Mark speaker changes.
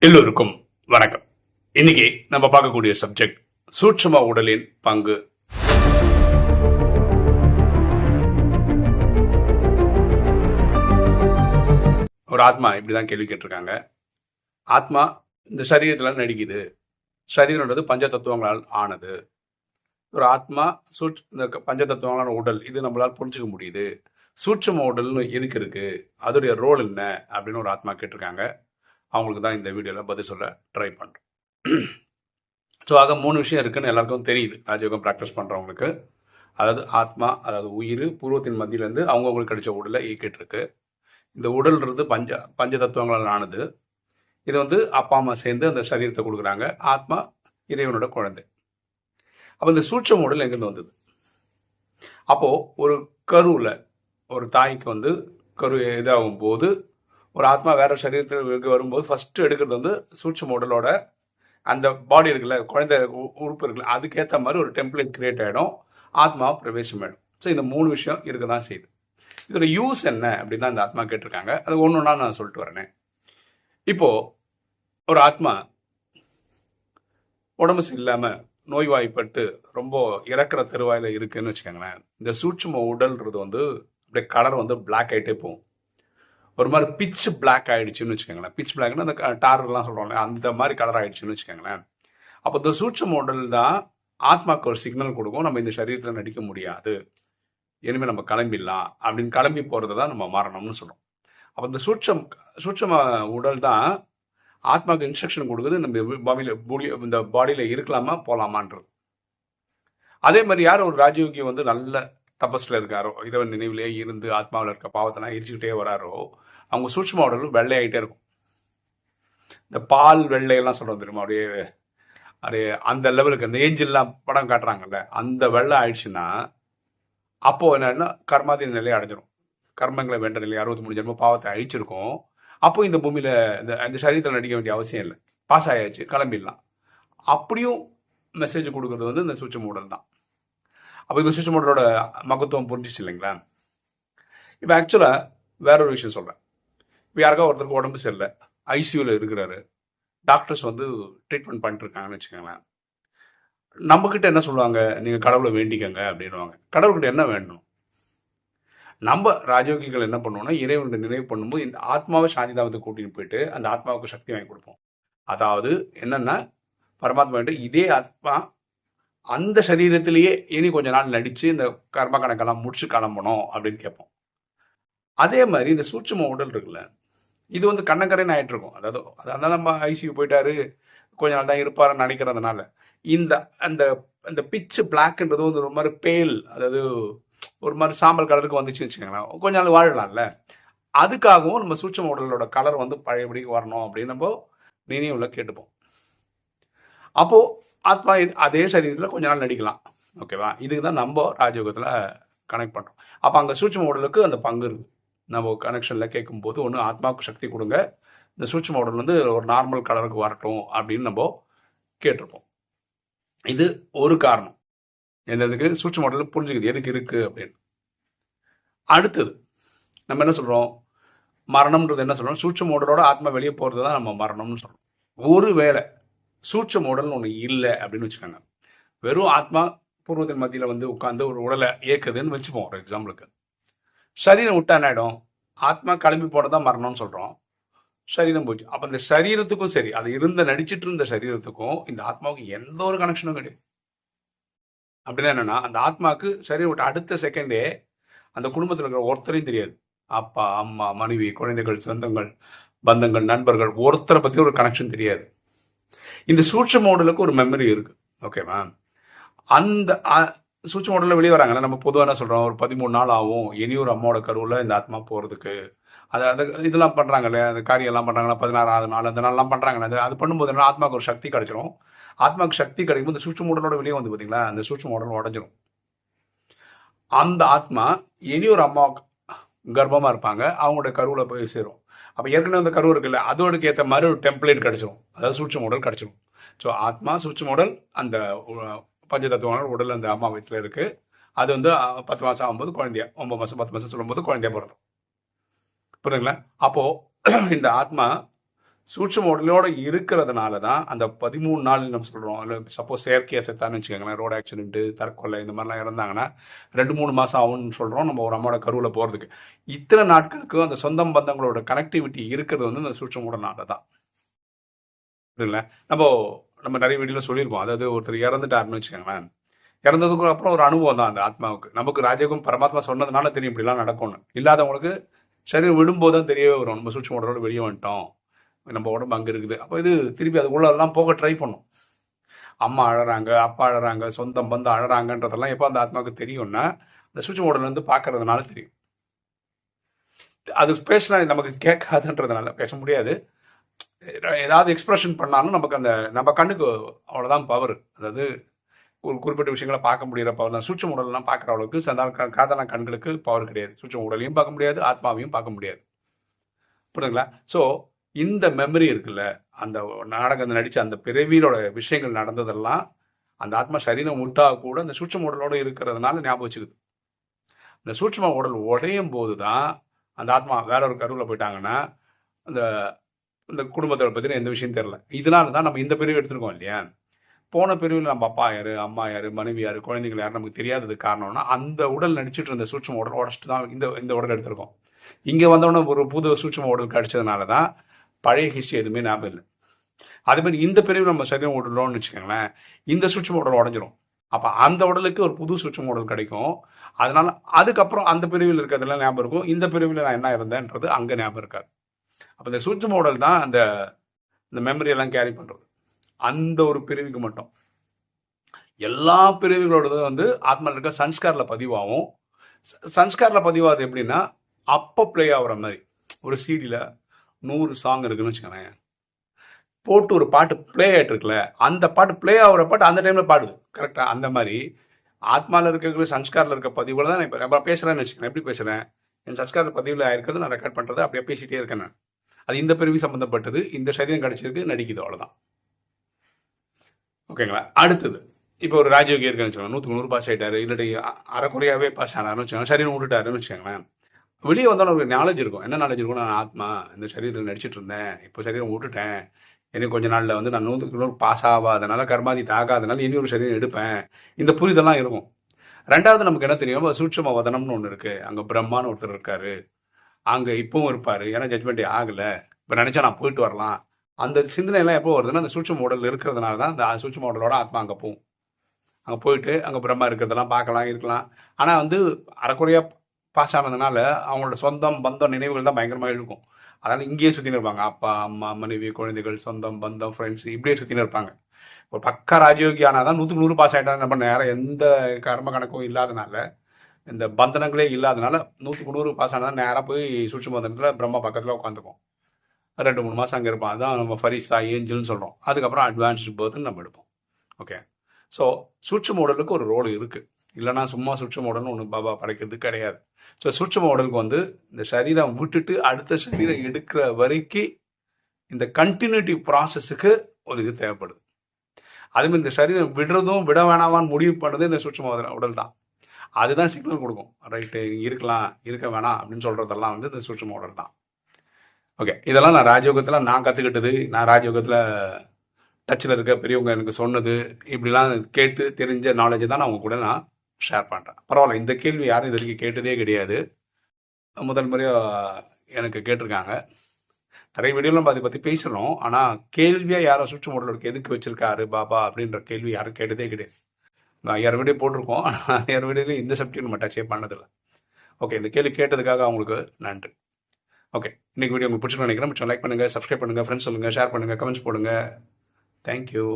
Speaker 1: எல்லோருக்கும் வணக்கம். இன்னைக்கு நம்ம பார்க்கக்கூடிய சப்ஜெக்ட் சூட்சும உடலின் பங்கு. ஒரு ஆத்மா இப்படிதான் கேள்வி கேட்டிருக்காங்க. ஆத்மா இந்த சரீரத்தில் நடிக்குது. சரீரன்றது பஞ்ச தத்துவங்களால் ஆனது. ஒரு ஆத்மா சூட் இந்த பஞ்ச தத்துவங்களான உடல் இது நம்மளால் புரிஞ்சுக்க முடியுது. சூட்சும உடல்னு எதுக்கு இருக்கு? அதோடைய ரோல் என்ன? அப்படின்னு ஒரு ஆத்மா கேட்டிருக்காங்க. அவங்களுக்கு தான் இந்த வீடியோவில் பதில் சொல்ல ட்ரை பண்ணுறோம் ஸோ ஆக மூணு விஷயம் இருக்குன்னு எல்லாருக்கும் தெரியுது. ராஜயோகம் ப்ராக்டிஸ் பண்ணுறவங்களுக்கு அதாவது ஆத்மா அதாவது உயிர் பூர்வத்தின் மத்தியிலேருந்து அவங்கவுங்களுக்கு கிடைச்ச உடலை இயக்கிட்டு இருக்கு இந்த உடல்ன்றது பஞ்ச பஞ்ச தத்துவங்களால் ஆனது. இது வந்து அப்பா அம்மா சேர்ந்து அந்த சரீரத்தை கொடுக்குறாங்க. ஆத்மா இறைவனோட குழந்தை. அப்போ இந்த சூட்சம் உடல் எங்கேருந்து வந்தது? அப்போது ஒரு கருவில் ஒரு தாய்க்கு வந்து கரு இதாகும் போது ஒரு ஆத்மா வேற சரீரத்திற்கு வரும்போது ஃபர்ஸ்ட் எடுக்கிறது வந்து சூட்சம் உடலோட அந்த பாடி இருக்குல்ல குழந்தை உ- உறுப்பு இருக்குல்ல அதுக்கேற்ற மாதிரி ஒரு டெம்ப்ளேட் கிரியேட் ஆகிடும் ஆத்மா பிரவேசம் ஆகிடும் ஸோ இந்த மூணு விஷயம் இருக்க தான் செய்யுது. இதோட யூஸ் என்ன அப்படின்னு தான் இந்த ஆத்மா கேட்டிருக்காங்க. அது ஒன்று ஒன்றா நான் சொல்லிட்டு வரேனே இப்போது ஒரு ஆத்மா உடம்பு சரியில்லாமல் நோய்வாய்ப்பட்டு ரொம்ப இறக்குற தெருவாயில் இருக்குன்னு வச்சுக்கோங்களேன் இந்த சூட்சும உடல்ன்றது வந்து அப்படியே கலர் வந்து பிளாக் ஆயிட்டே போகும். ஒரு மாதிரி பிச் பிளாக் ஆயிடுச்சுன்னு வச்சுக்கோங்களேன். பிச் பிளாக்னா அந்த டார்லாம் சொல்கிறோம்ல அந்த மாதிரி கலர் ஆயிடுச்சுன்னு வச்சுக்கோங்களேன். அப்போ இந்த சூட்ச உடல் தான் ஆத்மாக்கு ஒரு சிக்னல் கொடுக்கும். நம்ம இந்த சரீரத்தில் நடிக்க முடியாது. இனிமேல் நம்ம கிளம்பிடலாம். அப்படின்னு கிளம்பி போறது தான் நம்ம மரணம்னு சொல்கிறோம் அப்போ இந்த சூட்சம் சூட்சம உடல் தான் ஆத்மாவுக்கு இன்ஸ்ட்ரக்ஷன் கொடுக்குது. நம்ம பாடியில் இந்த பாடியில் இருக்கலாமா போகலாமான்றது அதே மாதிரி யார் ஒரு ராஜயோகி வந்து நல்ல தபஸில் இருக்காரோ இறைவன் நினைவிலேயே இருந்து ஆத்மாவில் இருக்க பாவத்தெல்லாம் எரிச்சுக்கிட்டே வராரோ அவங்க சூட்சம உடலும் வெள்ளையாகிட்டே இருக்கும். இந்த பால் வெள்ளையெல்லாம் சொல்கிறது தெரியுமா? அப்படியே அப்படியே அந்த லெவலுக்கு அந்த ஏஞ்சல்லாம் படம் காட்டுறாங்கல்ல அந்த வெள்ளை ஆயிடுச்சுன்னா அப்போது என்னன்னா கர்மாதி நிலையை அடைஞ்சிரும். கர்மங்களை வேண்ட நிலை அறுபத்தி மூணு ஜென்ம பாவத்தை அழிச்சிருக்கும். அப்போ இந்த பூமியில் இந்த இந்த சரீரத்தில் நடிக்க வேண்டிய அவசியம் இல்லை. பாஸ் ஆயாச்சு கிளம்பிடலாம். அப்படியும் மெசேஜ் கொடுக்கறது வந்து இந்த சுவிட்ச் உடல் தான். அப்போ இந்த சுவிட்ச் உடலோட மகத்துவம் புரிஞ்சிச்சு இல்லைங்களா? இப்போ ஆக்சுவலாக வேற ஒரு விஷயம் சொல்கிறேன் இப்போ யாருக்கா ஒருத்தருக்கு உடம்பு சரியில்லை. ஐசியூவில் இருக்கிறாரு. டாக்டர்ஸ் வந்து ட்ரீட்மெண்ட் பண்ணிட்டுருக்காங்கன்னு வச்சுக்கோங்களேன். நம்மக்கிட்ட என்ன சொல்லுவாங்க? நீங்கள் கடவுளை வேண்டிக்கங்க அப்படின்னுவாங்க. கடவுள்கிட்ட என்ன வேணும்? நம்ம ராஜயோகிகள் என்ன பண்ணுவோம்னா இறைவனுடைய நினைவு பண்ணும்போது இந்த ஆத்மாவை சாந்திதாமத்தை கூட்டின்னு போயிட்டு அந்த ஆத்மாவுக்கு சக்தி வாங்கி கொடுப்போம். அதாவது என்னென்னா பரமாத்மாட்ட இதே ஆத்மா அந்த சரீரத்திலேயே இனி கொஞ்ச நாள் நடித்து இந்த கர்ம கணக்கெல்லாம் முடிச்சு கிளம்பணும் அப்படின்னு கேட்போம். அதே மாதிரி இந்த சூட்சும உடல் இருக்குல்ல இது வந்து கண்ணக்கரைன்னு ஆயிட்டு இருக்கும் அதாவது அதனால நம்ம ஐசியூ போயிட்டாரு. கொஞ்ச நாள் தான் இருப்பாருன்னு நினைக்கிறதுனால. இந்த அந்த அந்த பிச்சு பிளாக்ன்றது வந்து ஒரு மாதிரி பேல் அதாவது ஒரு மாதிரி சாம்பல் கலருக்கு வந்துச்சு வச்சுக்கோங்களேன். கொஞ்ச நாள் வாழலாம்ல. அதுக்காகவும் நம்ம சூட்சும உடலோட கலர் வந்து பழையபடிக்கு வரணும் அப்படின்னு நம்ம நினைவுல கேட்டுப்போம். அப்போ ஆத்மா அதே சரீரத்தில் கொஞ்ச நாள் நடிக்கலாம். ஓகேவா? இதுக்கு தான் நம்ம ராஜயோகத்தில் கனெக்ட் பண்ணுறோம் அப்போ அங்கே சூட்சும உடலுக்கு அந்த பங்கு இருக்குது நம்ம கனெக்ஷனில் கேட்கும்போது ஒன்று ஆத்மாவுக்கு சக்தி கொடுங்க. இந்த சூட்சும உடல் வந்து ஒரு நார்மல் கலருக்கு வரட்டும் அப்படின்னு நம்ம கேட்டிருப்போம். இது ஒரு காரணம். எந்ததுக்கு சூட்சும உடல் புரிஞ்சுக்குது. எதுக்கு இருக்குது அப்படின்னு. அடுத்தது நம்ம என்ன சொல்கிறோம் மரணம்ன்றது என்ன சொல்கிறோம் சூட்சும உடலோட ஆத்மா வெளியே போகிறது தான் நம்ம மரணம்னு சொல்கிறோம் ஒரு வேளை சூட்சும உடல்னு ஒன்று இல்லை அப்படின்னு வச்சுக்கோங்க. வெறும் ஆத்மா பூர்வத்தின் மத்தியில் வந்து உட்காந்து ஒரு உடலை இயக்குதுன்னு வச்சுப்போம். ஒரு எக்ஸாம்பிளுக்கு சரீரம் விட்டா ஆகிடும் ஆத்மா கிளம்பி போனதான் மரணம்னு சொல்கிறோம் சரீரம் போச்சு அப்போ இந்த சரீரத்துக்கும் சரி அது இருந்த நடிச்சிட்டு இருந்த சரீரத்துக்கும் இந்த ஆத்மாவுக்கு எந்த ஒரு கனெக்ஷனும் கிடையாது. அப்படின்னா என்னன்னா அந்த ஆத்மாவுக்கு சரீரம் விட்ட அடுத்த செகண்டே அந்த குடும்பத்தில் இருக்கிற ஒருத்தரையும் தெரியாது. அப்பா அம்மா மனைவி குழந்தைகள் சொந்தங்கள் பந்தங்கள் நண்பர்கள் ஒருத்தரை பற்றி ஒரு கனெக்ஷன் தெரியாது. இந்த சூட்ச மோடலுக்கு ஒரு மெமரி இருக்கு. ஓகேவா அந்த அ- உடலில் வெளியே வராங்கல்ல நம்ம பொதுவாக என்ன சொல்கிறோம் ஒரு பதிமூணு நாள் ஆகும் இனி ஒரு அம்மாவோட கருவில் இந்த ஆத்மா போகிறதுக்கு அது அது இதெல்லாம் பண்ணுறாங்கல்ல அந்த காரியெல்லாம் பண்ணுறாங்களா பதினாறாவது நாள் அந்த நாள்லாம் பண்ணுறாங்கல்ல அது அது பண்ணும்போது என்ன ஆத்மாவுக்கு ஒரு சக்தி கிடைச்சிரும். ஆத்மாவுக்கு சக்தி கிடைக்கும் இந்த சூட்சம் உடலோட வெளியே வந்து பார்த்தீங்களா அந்த சூட்சம் உடல் உடஞ்சிரும். அந்த ஆத்மா இனி ஒரு அம்மா கர்ப்பமாக இருப்பாங்க அவங்களோட கருவில் போய் சேரும். அப்போ ஏற்கனவே அந்த கருவு இருக்குல்ல அதோடக்கு ஏற்ற மாதிரி ஒரு டெம்ப்ளேட் கிடச்சிரும். அதாவது சூட்சம் உடல் கிடச்சிரும். ஸோ ஆத்மா சூட்சம் உடல் அந்த உ- பஞ்சதத்துவமான உடல் அந்த அம்மா வயிற்றுல இருக்கு. அது வந்து பத்து மாசம் ஆகும்போது குழந்தைய ஒன்பது மாசம் பத்து மாசம் சொல்லும்போது குழந்தைய பிறந்தோம் புரியுதுங்களா? அப்போ இந்த ஆத்மா சூட்சம உடலோட இருக்கிறதுனால தான் அந்த பதிமூணு நாள் நம்ம சொல்கிறோம் சப்போஸ் செயற்கையாக செத்தான்னு வச்சுக்கோங்களேன் ரோடு ஆக்சிடென்ட்டு தற்கொலை இந்த மாதிரிலாம் இறந்தாங்கன்னா ரெண்டு மூணு மாதம் ஆகும்னு சொல்கிறோம் நம்ம ஒரு அம்மாவோட கருவில் போகிறதுக்கு இத்தனை நாட்களுக்கு அந்த சொந்தம் பந்தங்களோட கனெக்டிவிட்டி இருக்கிறது வந்து அந்த சூட்சம் உடல்னால தான் இல்லை நம்ம நம்ம நிறைய வீடியோவில் சொல்லியிருப்போம். அதாவது ஒருத்தர் இறந்துட்டாருன்னு வச்சுக்கோங்களேன். இறந்ததுக்கு அப்புறம் ஒரு அனுபவம் தான் அந்த ஆத்மாவுக்கு. நமக்கு ராஜயோகம் பரமாத்மா சொன்னதுனால தெரியும் இப்படிலாம் நடக்கும்னு. இல்லாதவங்களுக்கு சரீரம் விடும்போது தான் தெரியவே வரும். நம்ம சூட்சம் உடலோடு வெளியே வந்துட்டோம். நம்ம உடம்பு அங்கே இருக்குது. அப்போ இது திருப்பி அது போக ட்ரை பண்ணும். அம்மா அழறாங்க அப்பா அழறாங்க சொந்தம் பந்தம் அழறாங்கன்றதெல்லாம் எப்போ அந்த ஆத்மாவுக்கு தெரியும்னா அந்த சுவிட்ச் மாடல் பார்க்கறதுனால தெரியும். அது பேசினா நமக்கு கேட்காதுன்றதுனால பேச முடியாது. ஏதாவது எக்ஸ்பிரஷன் பண்ணாலும் நமக்கு அந்த நம்ம கண்ணுக்கு அவ்வளோதான் பவர் அதாவது ஒரு குறிப்பிட்ட விஷயங்களை பார்க்க முடியிற பவர் தான். சூட்சம் உடல்லாம் பார்க்குற அளவுக்கு சாதாரண காதான கண்களுக்கு பவர் கிடையாது. சூட்சம் உடலையும் பார்க்க முடியாது ஆத்மாவையும் பார்க்க முடியாது. புரியுதுங்களா? ஸோ இந்த மெமரி இருக்குல்ல அந்த நாடகம் நடித்த அந்த பிறவியோட விஷயங்கள் நடந்ததெல்லாம் அந்த ஆத்மா சரீரம் உண்டாக கூட அந்த சூட்சம் உடலோடு இருக்கிறதுனால ஞாபகம் வச்சுக்குது. இந்த சூட்சம உடல் உடையும் போது தான் அந்த ஆத்மா வேற ஒரு கருவில் போயிட்டாங்கன்னா அந்த இந்த குடும்பத்தை பற்றின எந்த விஷயம் தெரில இதனால தான் நம்ம இந்த பிரிவு எடுத்துருக்கோம் இல்லையா? போன பிரிவில் நம்ம அப்பா யார் அம்மா யார் மனைவி யார் குழந்தைகள் யார் நமக்கு தெரியாதது காரணம்னா அந்த உடல் நடிச்சிட்டு இருந்த சூட்சம் உடல் உடச்சிட்டு தான் இந்த இந்த உடல் எடுத்திருக்கோம். இங்கே வந்தோடனே ஒரு புது சூட்சம உடல் கிடைச்சதுனால தான் பழைய ஹிஸ்ட்ரி எதுவுமே ஞாபகம் இல்லை. அதே மாதிரி இந்த பிரிவு நம்ம சரீரம் விடுறோம்னு வச்சுக்கோங்களேன் இந்த சுற்று உடல் உடஞ்சிரும். அப்போ அந்த உடலுக்கு ஒரு புது சுற்று உடல் கிடைக்கும். அதனால அதுக்கப்புறம் அந்த பிரிவில் இருக்கிறதுலாம் ஞாபகம் இருக்கும். இந்த பிரிவில் நான் என்ன இருந்தேன்றது அங்கே ஞாபகம் இருக்காது. அப்போ இந்த சூட்ச உடல் தான் அந்த இந்த மெமரி எல்லாம் கேரி பண்ணுறது அந்த ஒரு பிரிவுக்கு மட்டும். எல்லா பிரிவுகளோடதும் வந்து ஆத்மாவில் இருக்க சன்ஸ்காரில் பதிவாகும். சன்ஸ்காரில் பதிவாகுது எப்படின்னா அப்போ ப்ளே ஆகிற மாதிரி. ஒரு சீடியில் நூறு சாங் இருக்குன்னு வச்சுக்கோங்களேன். போட்டு ஒரு பாட்டு ப்ளே ஆகிட்டு இருக்குல்ல அந்த பாட்டு ப்ளே ஆகிற பாட்டு அந்த டைமில் பாடுது. கரெக்டாக அந்த மாதிரி ஆத்மாவில் இருக்கிற சன்ஸ்காரில் இருக்க பதிவில் தான் நான் இப்போ பேசுகிறேன்னு வச்சுக்கேன் எப்படி பேசுகிறேன் என் சன்ஸ்கார பதிவில் ஆயிருக்கிறது நான் ரெக்கார்ட் பண்ணுறது அப்படியே பேசிகிட்டே இருக்கேன் நான். அது இந்த பிரிவு சம்மந்தப்பட்டது இந்த சரீரம் கிடைச்சிருக்கு நடிக்குது அவ்வளோதான் ஓகேங்களா அடுத்தது இப்போ ஒரு ராஜயோகி இருக்குன்னு வச்சுக்கோங்க நூற்றி நூறு பாஸ் ஆகிட்டாரு இல்லாட்டி அறக்குறையாகவே பாஸ் ஆனாருன்னு வச்சுக்கோங்க. சரீரம் விட்டுட்டாருன்னு வச்சுக்கோங்களேன். வெளியே வந்தாலும் ஒரு நாலேஜ் இருக்கும். என்ன நாலேஜ் இருக்கும் நான் ஆத்மா இந்த சரீரத்தில் நடிச்சிட்டு இருந்தேன். இப்போ சரீரம் விட்டுட்டேன். எனக்கு கொஞ்ச நாளில் வந்து நான் நூற்றுக்கு நூறு பாஸ் ஆகாதனால கர்மாதி தாகாதனால இனி ஒரு சரீரம் எடுப்பேன். இந்த புரிதெல்லாம் இருக்கும். ரெண்டாவது நமக்கு என்ன தெரியும்? சூட்சம வதனம்னு ஒன்று இருக்குது அங்கே பிரம்மான்னு ஒருத்தர் இருக்காரு. அங்கே இப்பவும் இருப்பார். ஏன்னா ஜட்மெண்ட் ஆகலை. இப்போ நினச்சா நான் போயிட்டு வரலாம். அந்த சிந்தனை எல்லாம் எப்போ வருதுன்னா அந்த சூட்சம் உடல் இருக்கிறதுனால தான் அந்த சூட்சம் உடலோட ஆத்மா அங்கே போகும். அங்கே போயிட்டு அங்கே பிரம்மா இருக்கிறதெல்லாம் பார்க்கலாம் இருக்கலாம். ஆனால் வந்து அறக்குறையாக பாஸ் ஆனதுனால அவங்களோட சொந்தம் பந்தம் நினைவுகள் தான் பயங்கரமாக இருக்கும் அதனால் இங்கேயே சுற்றினு இருப்பாங்க. அப்பா அம்மா மனைவி குழந்தைகள் சொந்தம் பந்தம் ஃப்ரெண்ட்ஸ் இப்படியே சுற்றின்னு இருப்பாங்க. இப்போ பக்கா ராஜயோகி ஆனால் தான் நூற்றுக்கு நூறு பாஸ் ஆகிட்டா நம்ம நேரம் எந்த கர்ம கணக்கும் இல்லாதனால இந்த பந்தனங்களே இல்லாதனால நூற்றுக்கு நூறு பாஸ் ஆனால் நேராக போய் சுற்று பந்தனத்தில் பிரம்மா பக்கத்தில் உட்காந்துக்கும். ரெண்டு மூணு மாதம் அங்கே இருப்பான். அதுதான் நம்ம ஃபரிஸ்தா ஏஞ்சல்னு சொல்கிறோம் அதுக்கப்புறம் அட்வான்ஸ்டு பேர்த்துன்னு நம்ம எடுப்போம். ஓகே ஸோ சுற்று மாடலுக்கு ஒரு ரோல் இருக்குது இல்லைனா சும்மா சுற்று மாடல்னு ஒன்று பாபா படைக்கிறது கிடையாது. ஸோ சூட்சம உடலுக்கு வந்து இந்த சரீரம் விட்டுட்டு அடுத்த சரீரம் எடுக்கிற வரைக்கும் இந்த கண்டினியூட்டி ப்ராசஸுக்கு ஒரு இது தேவைப்படுது. அதுமாதிரி இந்த சரீரம் விடுறதும் விட வேணாமான்னு முடிவு பண்ணுறது இந்த சூட்சம உடல் தான். அதுதான் சிக்னல் கொடுக்கும். ரைட்டு இருக்கலாம் இருக்க வேணாம் அப்படின்னு சொல்கிறதெல்லாம் வந்து இந்த சூட்சம உடல் தான். ஓகே இதெல்லாம் நான் ராஜயோகத்தில் நான் கற்றுக்கிட்டது நான் ராஜயோகத்தில் டச்சில் இருக்க பெரியவங்க எனக்கு சொன்னது இப்படிலாம் கேட்டு தெரிஞ்ச நாலேஜை தான் நான் உங்கள் கூட நான் ஷேர் பண்ணுறேன் பரவாயில்ல இந்த கேள்வி யாரும் இது வரைக்கும் கேட்டதே கிடையாது. முதல் முறையாக எனக்கு கேட்டிருக்காங்க. நிறைய வீடியோலாம் நம்ம அதை பற்றி பேசுகிறோம் ஆனால் கேள்வியாக யாரோ சுற்று முடலுக்கு எதுக்கு வச்சிருக்காரு பாபா அப்படின்ற கேள்வி யாரும் கேட்டதே கிடையாது. ஐயாயிரம் வீடியோ போட்டிருக்கோம். ஆனால் ஐயாயிரம் வீடியோவில் இந்த சப்ஜெக்ட் நம்ம டச்சே பண்ணதில்லை. ஓகே இந்த கேள்வி கேட்டதுக்காக அவங்களுக்கு நன்றி. ஓகே இன்னைக்கு வீடியோ உங்களுக்கு பிடிச்சிருக்கோம் நினைக்கிறேன். லைக் பண்ணுங்கள் சப்ஸ்கிரைப் பண்ணுங்கள் ஃப்ரெண்ட்ஸ் சொல்லுங்கள் ஷேர் பண்ணுங்கள் கமெண்ட்ஸ் போடுங்க. தேங்க்யூ